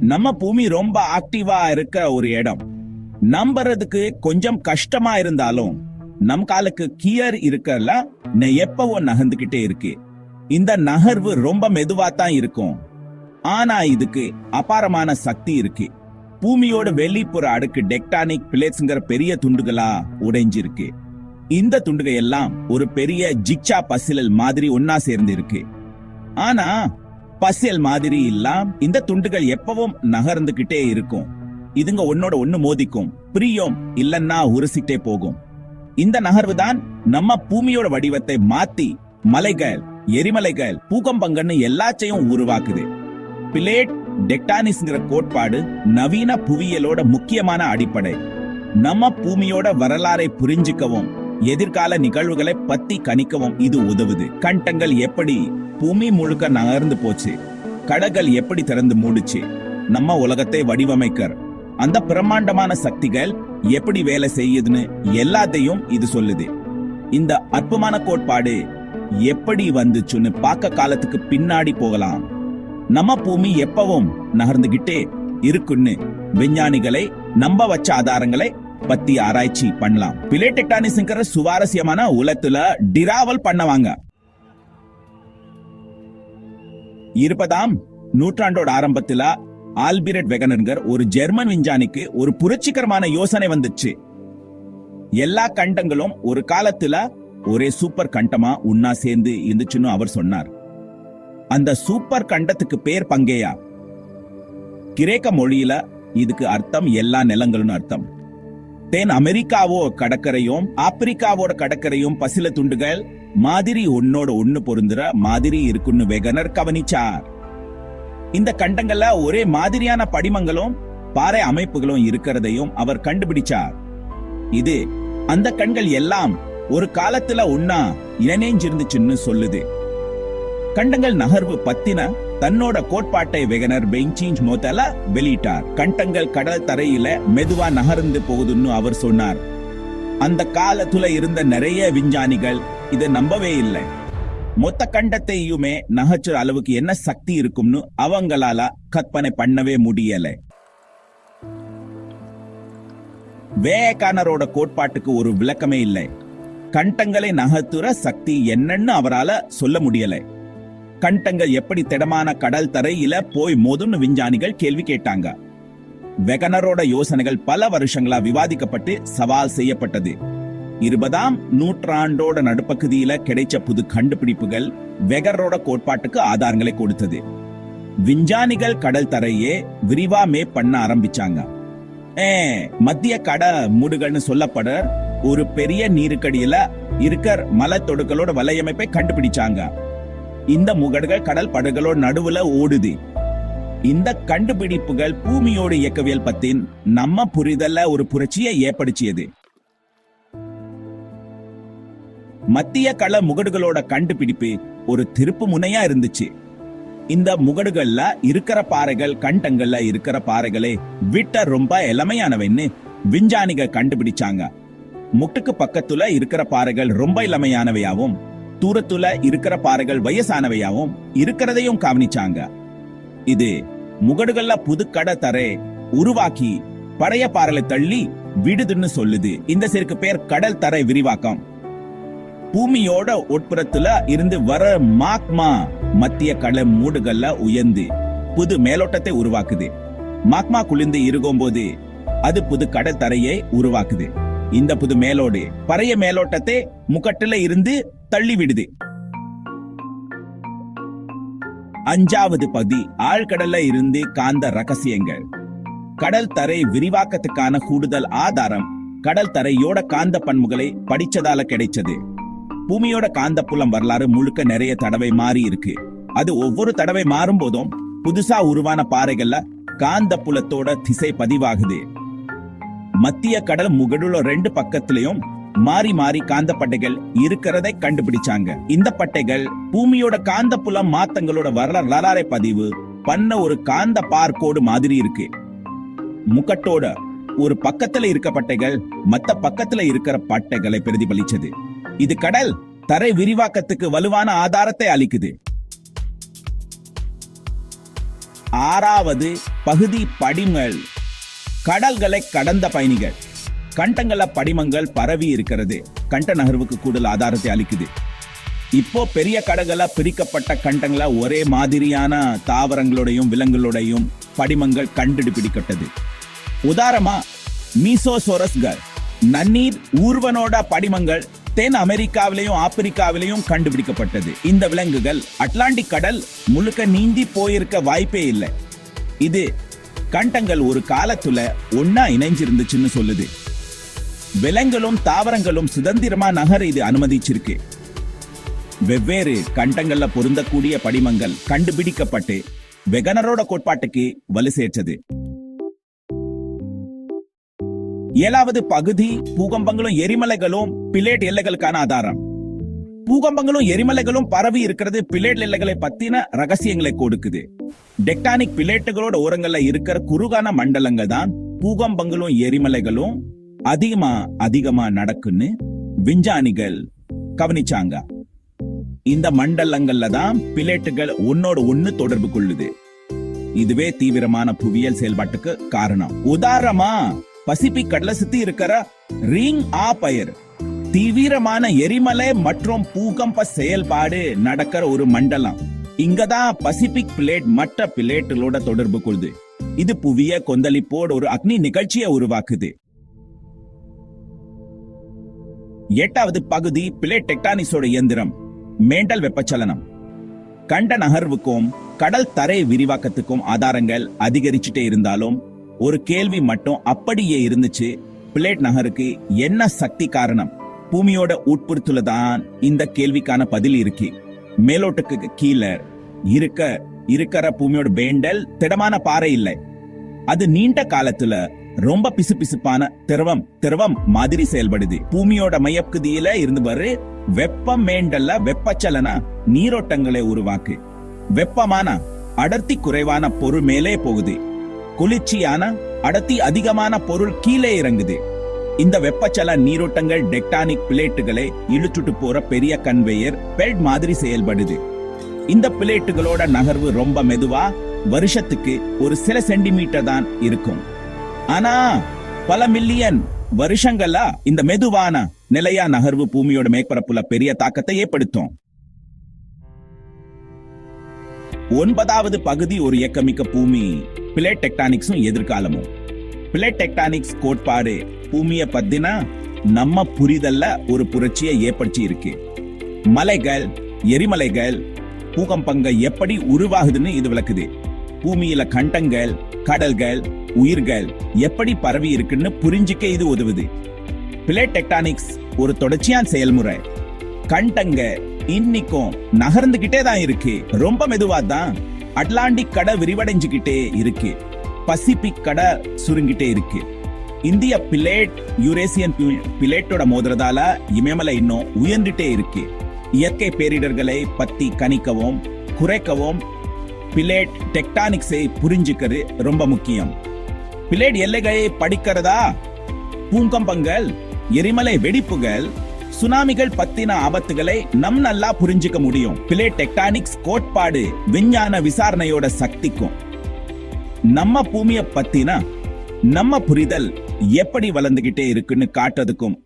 நம்ம பூமி ரொம்ப ஆக்டிவா இருக்க ஒரு இடம். நம்புறதுக்கு கொஞ்சம் கஷ்டமா இருந்தாலும் நம் காலுக்கு கியர் இருக்கல எப்பவும் நகர்ந்துகிட்டே இருக்கு. இந்த நகர்வு ரொம்ப மெதுவா தான் இருக்கும். ஆனா இதுக்கு அபாரமான சக்தி இருக்கு. பூமியோட வெளிப்புற அடுக்கு டெக்டானிக் பிளேட்ஸ்ங்கிற பெரிய துண்டுகளா உடைஞ்சிருக்கு. இந்த துண்டுகள் எல்லாம் ஒரு பெரிய ஜிக்சா பசிலல் மாதிரி ஒன்னா சேர்ந்து இருக்கு ஆனா பசியல் மாதிரி இல்லாம் இந்த துண்டுகள் எப்பவும் நகர்ந்துகிட்டே இருக்கும். இதுங்க ஒன்னோட ஒண்ணு மோதிக்கும். பிரியம் இல்லன்னா உரிசிட்டே போகும். இந்த நகர்வு தான் நம்ம பூமியோட வடிவத்தை மாத்தி மலைகள் எரிமலைகள் பூகம்பங்கள்னு எல்லாத்தையும் உருவாக்குது. பிளேட் டெக்டானிஸ்ங்கிற கோட்பாடு நவீன புவியியலோட முக்கியமான அடிப்படை. நம்ம பூமியோட வரலாறை புரிஞ்சுக்கவும் எதிர்கால நிகழ்வுகளை பத்தி கணிக்கவும் இது உதவுது. கண்டங்கள் எப்படி பூமி முழுக்க நகர்ந்து போச்சு? கடல்கள் எப்படி திறந்து மூடுச்சு? நம்ம உலகத்தை வடிவமைக்கர். அந்த பிரம்மாண்டமான சக்திகள் எப்படி வேலை செய்யுதுன்னு எல்லாத்தையும் இது சொல்லுது. இந்த அற்புதமான கோட்பாடு எப்படி வந்துச்சுன்னு பார்க்க காலத்துக்கு பின்னாடி போகலாம். நம்ம பூமி எப்பவும் நகர்ந்துகிட்டே இருக்குன்னு விஞ்ஞானிகளை நம்ப வச்ச ஆதாரங்களை பத்தி ஆராய்ச்சி பண்ணலாம். பிளேடெக்டானிஸ்ங்கிற சுவாரஸ்யமான உலகத்துல டிராவல் பண்ணவாங்க. இருபதாம் நூற்றாண்டோட ஆரம்பத்துல ஆல்பிரட் வெகனர்கர் ஒரு ஜெர்மன் விஞ்ஞானிக்கு ஒரு புரட்சிகரமான யோசனை வந்துச்சு. எல்லா கண்டங்களும் ஒரு காலத்துல ஒரே சூப்பர் கண்டமா உன்னா சேர்ந்து இருந்துச்சுன்னு அவர் சொன்னார். அந்த சூப்பர் கண்டத்துக்கு பேர் பங்கேயா? கிரேக்க மொழியில இதுக்கு அர்த்தம் எல்லா நிலங்களும் அர்த்தம். தென் அமெரிக்காவோ கடற்கரையும் ஆப்பிரிக்காவோட கடற்கரையும் பசில துண்டுகள் மாதிரி ஒன்னோட ஒண்ணு பொருந்துற மாதிரி இருக்குன்னு வெகனர் கவனிச்சார். இந்த கண்டங்கள்ல ஒரே மாதிரியான படிமங்களும் பாறை அமைப்புகளும் இருக்கிறதையும் அவர் கண்டுபிடிச்சார். இது அந்த கண்கள் எல்லாம் ஒரு காலத்துல ஒன்னா இணைஞ்சிருந்துச்சுன்னு சொல்லுது. கண்டங்கள் நகர்வு பத்தின தன்னோட கோட்பாட்டை வெகனர் பெஞ்சிஞ்ச் மோத்தல வெளியிட்டார். கண்டங்கள் கடல் தரையில மெதுவா நகர்ந்து போகுதுன்னு அவர் சொன்னார். அந்த காலத்துல இருந்த நிறைய விஞ்ஞானிகள் இதை நம்பவே இல்லை. மொத்த கண்டத்தையுமே நகைச்சுற அளவுக்கு என்ன சக்தி இருக்கும்னு அவங்களால கற்பனை பண்ணவே முடியல. வேகானரோட கோட்பாட்டுக்கு ஒரு விளக்கமே இல்லை. கண்டங்களை நகர்த்துற சக்தி என்னன்னு அவரால சொல்ல முடியலை. கண்டங்கள் எப்படி திடமான கடல் தரையில போய் மோதும்னு விஞ்ஞானிகள் கேள்வி கேட்டாங்க. வெகனரோட யோசனைகள் பல வருஷங்களா விவாதிக்கப்பட்டு சவால் செய்யப்பட்டது. இருபதாம் நூற்றாண்டோட நடுப்பகுதியில கிடைச்ச புது கண்டுபிடிப்புகள் வெகரோட கோட்பாட்டுக்கு ஆதாரங்களை கொடுத்தது. விஞ்ஞானிகள் கடல் தரையே விரிவா மேப் பண்ண ஆரம்பிச்சாங்க. ஏ, மத்திய கட மூடுகள்னு சொல்லப்பட ஒரு பெரிய நீருக்கடியில இருக்கிற மலைத்தொடுக்களோட வலையமைப்பை கண்டுபிடிச்சாங்க. இந்த முகடுகள் கடல் படுகளோ நடுவுல ஓடுது. இந்த கண்டுபிடிப்புகள் பூமியோட இயக்கவியல் பத்தின் நம்ம புரிதல்ல ஒரு புரட்சியை ஏற்படுத்தியது. மத்திய கள முகடுகளோட கண்டுபிடிப்பு ஒரு திருப்பு முனையா இருந்துச்சு. இந்த முகடுகள்ல இருக்கிற பாறைகள் கண்டங்கள்ல இருக்கிற பாறைகளை விட்ட ரொம்ப இளமையானவைன்னு விஞ்ஞானிகள் கண்டுபிடிச்சாங்க. முட்டுக்கு பக்கத்துல இருக்கிற பாறைகள் ரொம்ப இளமையானவையாவும் தூரத்துல இருக்கிற பாறைகள் வயசானவையாவும் இருக்கிறதையும் கவனிச்சாங்க. இது முகடுகள்ல புதுக்கட தரை உருவாக்கி பழைய பாறைகளை தள்ளி விடுதுன்னு சொல்லுது. இந்த சிறுக்கு பேர் கடல் தரை விரிவாக்கம். பூமியோட உட்புறத்துல இருந்து வர மாக்மா மத்திய கடல் மூடுகள்ல உயர்ந்து புது மேலோட்டத்தை உருவாக்குது. மாக்மா குளிர்ந்து இருக்கும்போது அது புது கடல் தரையை உருவாக்குது. இந்த புது மேலோடு பழைய மேலோட்டத்தை முக்கட்டுல இருந்து தள்ளி விடுது. அஞ்சாவது பகுதி ஆழ்கடல்ல இருந்து காந்த ரகசியங்கள். கடல் தரை விரிவாக்கத்துக்கான கூடுதல் ஆதாரம் கடல் தரையோட காந்த பண்புகளை படிச்சதால கிடைச்சது. பூமியோட காந்த புலம் வரலாறு முழுக்க நிறைய தடவை மாறி இருக்கு. அது ஒவ்வொரு தடவை மாறும் போதும் புதுசா உருவான பாறைகள்ல காந்த புலத்தோட திசை பதிவாகுது. மத்திய கடல் முகடுல ரெண்டு பக்கத்திலையும் மாறி மாறி காந்த பட்டைகள் இருக்கிறதை கண்டுபிடிச்சாங்க. இந்த பட்டைகள் பூமியோட காந்த புலம் மாத்தங்களோட வரலாறு வரலாறை பதிவு பண்ண ஒரு காந்த பார்க்கோடு மாதிரி இருக்கு. முக்கட்டோட ஒரு பக்கத்துல இருக்க பட்டைகள் மத்த பக்கத்துல இருக்கிற பட்டைகளை பிரதிபலிச்சது. இது கடல் தரை விரிவாக்கத்துக்கு வலுவான ஆதாரத்தை அளிக்குது. ஆறாவது பகுதி படிமல் கடல்களை கடந்த பயணிகள். கண்டங்கள படிமங்கள் பரவி இருக்கிறது. கண்ட நகர்வுக்கு கூடுதல் ஆதாரத்தை அளிக்குது. இப்போ பெரிய கடல்களா பிரிக்கப்பட்ட கண்டங்களா ஒரே மாதிரியான தாவரங்களோடையும் விலங்குகளோடையும் படிமங்கள் கண்டுபிடிக்கப்பட்டது உதாரமா மீசோசோரஸ்கள். நன்னீர் ஊர்வனோட படிமங்கள் தென் அமெரிக்காவிலையும் ஆப்பிரிக்காவிலையும் கண்டுபிடிக்கப்பட்டது. இந்த விலங்குகள் அட்லாண்டிக் கடல் முழுக்க நீந்தி போயிருக்க வாய்ப்பே இல்லை. இது கண்டங்கள் ஒரு காலத்துல ஒன்னா இணைஞ்சிருந்துச்சுன்னு சொல்லுது. விலங்குகளும் தாவரங்களும் சுதந்திரமா நகர இது அனுமதிச்சிருக்கு. வெவ்வேறு கண்டங்கள்ல பொருந்தக்கூடிய படிமங்கள் கண்டுபிடிக்கப்பட்டு வெகனரோட கோட்பாட்டுக்கு வலு சேர்த்தது. ஏழாவது பகுதி பூகம்பங்களும் எரிமலைகளும் பிளேட் எல்லைகளுக்கான ஆதாரம். பூகம்பங்களும் எரிமலைகளும் பரவி இருக்கிறது. பிளேட் எல்லைகளை பத்தின ரகசியங்களை கொடுக்குது. டெக்டானிக் பிளேட்டுகளோட ஓரங்கள்ல இருக்கிற குறுகான மண்டலங்கள் தான் பூகம்பங்களும் எரிமலைகளும் அதிகமா அதிகமா நடக்குன்னு விஞ்ஞானிகள் கவனிச்சாங்க. இந்த மண்டலங்கள்ல தான் பிளேட்டுகள் ஒன்னோட ஒண்ணு தொடர்பு கொள்ளுது. இதுவே தீவிரமான புவியியல் செயல்பாட்டுக்கு காரணம். உதாரணமா பசிபிக் கடலை சுத்தி இருக்கிற ரிங் ஆப் அயர் தீவிரமான எரிமலை மற்றும் பூகம்ப செயல்பாடு நடக்கிற ஒரு மண்டலம். இங்கதான் பசிபிக் பிளேட் மற்ற பிளேட்டுகளோட தொடர்பு கொள்ளுது இது புவிய கொந்தளிப்போடு ஒரு அக்னி நிகழ்ச்சியை உருவாக்குது. எட்டாவது பகுதி பிளேட் டெக்டானிக்ஸோட இயந்திரம். மேண்டல் வெப்பச்சலனம். கண்ட நகர்வுக்கும் கடல் தரை விரிவாக்கத்துக்கும் ஆதாரங்கள் அதிகரிச்சுட்டே இருந்தாலும் ஒரு கேள்வி மட்டும் அப்படியே இருந்துச்சு பிளேட் நகருக்கு என்ன சக்தி காரணம்? பூமியோட உட்புறத்துல தான் இந்த கேள்விக்கான பதில் இருக்கு. மேலோட்டுக்கு கீழே இருக்க இருக்கிற பூமியோட பேண்டல் திடமான பாறை இல்லை. அது நீண்ட காலத்துல ரொம்ப பிசுபிசுப்பான திரவம் திரவம் மாதிரி செயல்படுது. பூமியோட மையப்பகுதியில இருந்து வரு வெப்பம் மேண்டல்ல வெப்பச்சலன நீரோட்டங்களை உருவாக்கு. வெப்பமான அடர்த்தி குறைவான பொருள் மேலே போகுது. குளிர்ச்சியான அடர்த்தி அதிகமான பொருள் கீழே இறங்குது. இந்த வெப்பச்சல நீரோட்டங்கள் டெக்டானிக் பிளேட்டுகளை இழுத்துட்டு போற பெரிய கன்வேயர் பெல்ட் மாதிரி செயல்படுது. இந்த பிளேட்டுகளோட நகர்வு ரொம்ப மெதுவா வருஷத்துக்கு ஒரு சில சென்டிமீட்டர் தான் இருக்கும். ஆனா பல மில்லியன் வருஷங்களா இந்த மெதுவான நிலையா நகர்வு பூமியோட மேற்பரப்புல பெரிய தாக்கத்தை ஏற்படுத்தும். ஒன்பதாவது பகுதி ஒரு இயக்கமிக்க பூமி பிளேட் டெக்டானிக்ஸும் எதிர்காலமும். பிளேட் டெக்டானிக்ஸ் கோட்பாடு பூமியை பத்தினா நம்ம புரிதல்ல ஒரு புரட்சியை ஏற்படுத்தி இருக்கு. மலைகள் எரிமலைகள் பூகம்பங்க எப்படி உருவாகுதுன்னு இது விளக்குது. பூமியில கண்டங்கள் கடல்கள் உயிர்கள் எப்படி பரவி இருக்குன்னு புரிஞ்சுக்க இது உதவுது. பிளேட் டெக்டானிக்ஸ் ஒரு தொடர்ச்சியான செயல்முறை. கண்டங்க இன்னைக்கும் நகர்ந்துகிட்டே தான் இருக்கு. ரொம்ப மெதுவா தான். அட்லாண்டிக் கடை விரிவடைஞ்சுகிட்டே இருக்கு. பசிபிக் கடை சுருங்கிட்டே இருக்கு. இந்திய பிளேட் யூரேசியன் பிளேட்டோட மோதுறதால இமயமலை இன்னும் உயர்ந்துட்டே இருக்கு. இயற்கை பேரிடர்களை பத்தி கணிக்கவும் குறைக்கவும் பிளேட் டெக்டானிக்ஸை புரிஞ்சுக்கிறது ரொம்ப முக்கியம். பிளேட் எல்லைகளை படிக்கிறதா? பூங்கம்பங்கள் எரிமலை வெடிப்புகள் சுனாமிகள் பத்தின ஆபத்துகளை நம் நல்லா புரிஞ்சுக்க முடியும். பிளேட் டெக்டானிக்ஸ் கோட்பாடு விஞ்ஞான விசாரணையோட சக்திக்கும். நம்ம பூமியை பத்தினா நம்ம புரிதல் எப்படி வளர்ந்துகிட்டே இருக்குன்னு காட்டுறதுக்கும்